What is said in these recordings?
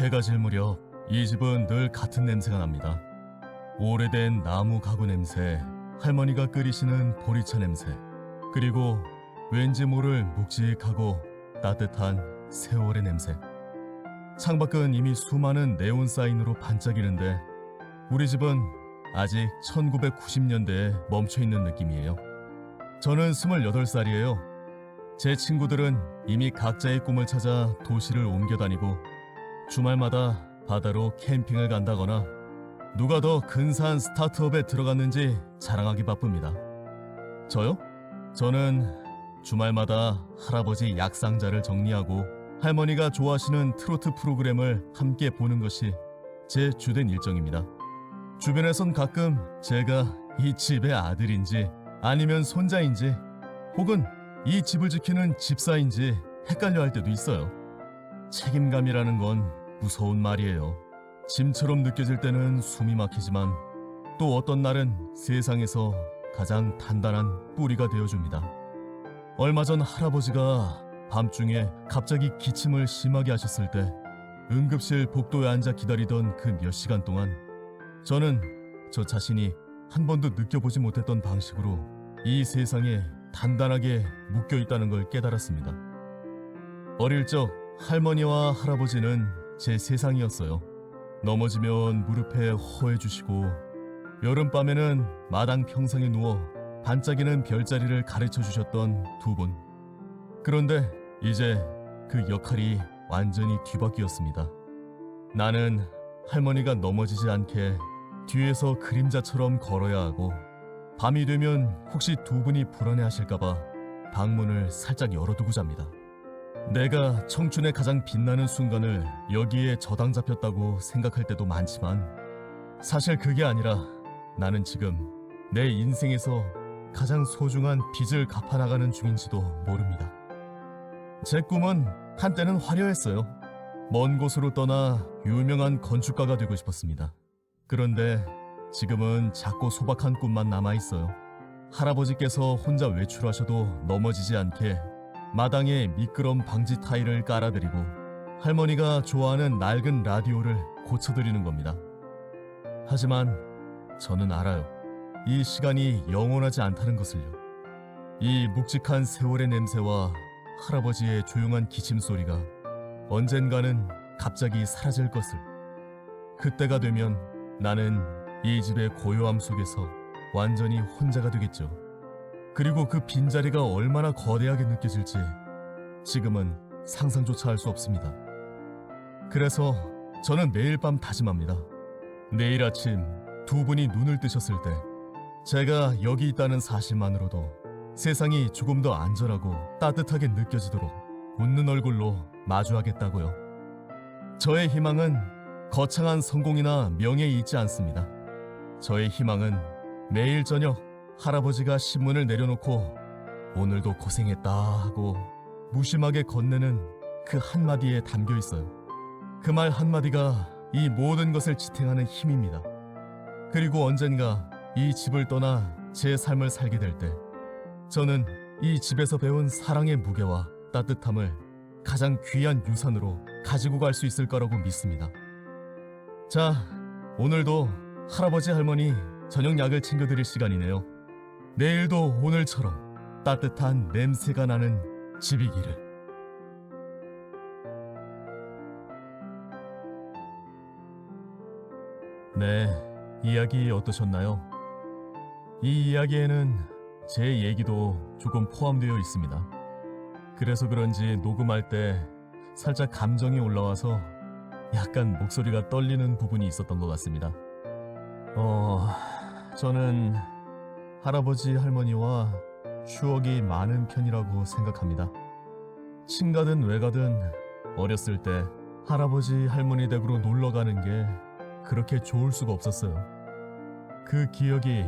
해가 질 무렵 이 집은 늘 같은 냄새가 납니다. 오래된 나무 가구 냄새, 할머니가 끓이시는 보리차 냄새, 그리고 왠지 모를 묵직하고 따뜻한 세월의 냄새. 창밖은 이미 수많은 네온 사인으로 반짝이는데 우리 집은 아직 1990년대에 멈춰 있는 느낌이에요. 저는 28살이에요. 제 친구들은 이미 각자의 꿈을 찾아 도시를 옮겨 다니고 주말마다 바다로 캠핑을 간다거나 누가 더 근사한 스타트업에 들어갔는지 자랑하기 바쁩니다. 저요? 저는 주말마다 할아버지 약상자를 정리하고 할머니가 좋아하시는 트로트 프로그램을 함께 보는 것이 제 주된 일정입니다. 주변에선 가끔 제가 이 집의 아들인지 아니면 손자인지 혹은 이 집을 지키는 집사인지 헷갈려 할 때도 있어요. 책임감이라는 건 무서운 말이에요. 짐처럼 느껴질 때는 숨이 막히지만 또 어떤 날은 세상에서 가장 단단한 뿌리가 되어줍니다. 얼마 전 할아버지가 밤중에 갑자기 기침을 심하게 하셨을 때 응급실 복도에 앉아 기다리던 그 몇 시간 동안 저는 저 자신이 한 번도 느껴보지 못했던 방식으로 이 세상에 단단하게 묶여 있다는 걸 깨달았습니다. 어릴 적 할머니와 할아버지는 제 세상이었어요. 넘어지면 무릎에 허해 주시고 여름밤에는 마당 평상에 누워 반짝이는 별자리를 가르쳐 주셨던 두 분. 그런데 이제 그 역할이 완전히 뒤바뀌었습니다. 나는 할머니가 넘어지지 않게 뒤에서 그림자처럼 걸어야 하고 밤이 되면 혹시 두 분이 불안해하실까봐 방문을 살짝 열어두고 잡니다. 내가 청춘의 가장 빛나는 순간을 여기에 저당 잡혔다고 생각할 때도 많지만 사실 그게 아니라 나는 지금 내 인생에서 가장 소중한 빚을 갚아나가는 중인지도 모릅니다. 제 꿈은 한때는 화려했어요. 먼 곳으로 떠나 유명한 건축가가 되고 싶었습니다. 그런데 지금은 작고 소박한 꿈만 남아 있어요. 할아버지께서 혼자 외출하셔도 넘어지지 않게 마당에 미끄럼 방지 타일을 깔아드리고 할머니가 좋아하는 낡은 라디오를 고쳐드리는 겁니다. 하지만 저는 알아요. 이 시간이 영원하지 않다는 것을요. 이 묵직한 세월의 냄새와 할아버지의 조용한 기침 소리가 언젠가는 갑자기 사라질 것을. 그때가 되면 나는 이 집의 고요함 속에서 완전히 혼자가 되겠죠. 그리고 그 빈자리가 얼마나 거대하게 느껴질지 지금은 상상조차 할 수 없습니다. 그래서 저는 매일 밤 다짐합니다. 내일 아침 두 분이 눈을 뜨셨을 때 제가 여기 있다는 사실만으로도 세상이 조금 더 안전하고 따뜻하게 느껴지도록 웃는 얼굴로 마주하겠다고요. 저의 희망은 거창한 성공이나 명예에 있지 않습니다. 저의 희망은 매일 저녁 할아버지가 신문을 내려놓고 오늘도 고생했다 하고 무심하게 건네는 그 한마디에 담겨 있어요. 그 말 한마디가 이 모든 것을 지탱하는 힘입니다. 그리고 언젠가 이 집을 떠나 제 삶을 살게 될 때, 저는 이 집에서 배운 사랑의 무게와 따뜻함을 가장 귀한 유산으로 가지고 갈 수 있을 거라고 믿습니다. 자, 오늘도 할아버지 할머니 저녁 약을 챙겨드릴 시간이네요. 내일도 오늘처럼 따뜻한 냄새가 나는 집이기를. 네, 이야기 어떠셨나요? 이 이야기에는 제 얘기도 조금 포함되어 있습니다. 그래서 그런지 녹음할 때 살짝 감정이 올라와서 약간 목소리가 떨리는 부분이 있었던 것 같습니다. 어, 저는 할아버지 할머니와 추억이 많은 편이라고 생각합니다. 친가든 외가든 어렸을 때 할아버지 할머니 댁으로 놀러 가는 게 그렇게 좋을 수가 없었어요. 그 기억이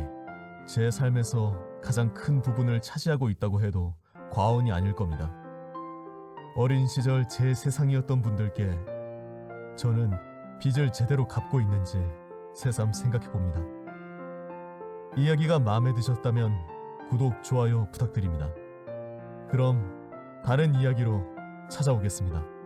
제 삶에서 가장 큰 부분을 차지하고 있다고 해도 과언이 아닐 겁니다. 어린 시절 제 세상이었던 분들께 저는 빚을 제대로 갚고 있는지 새삼 생각해 봅니다. 이야기가 마음에 드셨다면 구독, 좋아요 부탁드립니다. 그럼 다른 이야기로 찾아오겠습니다.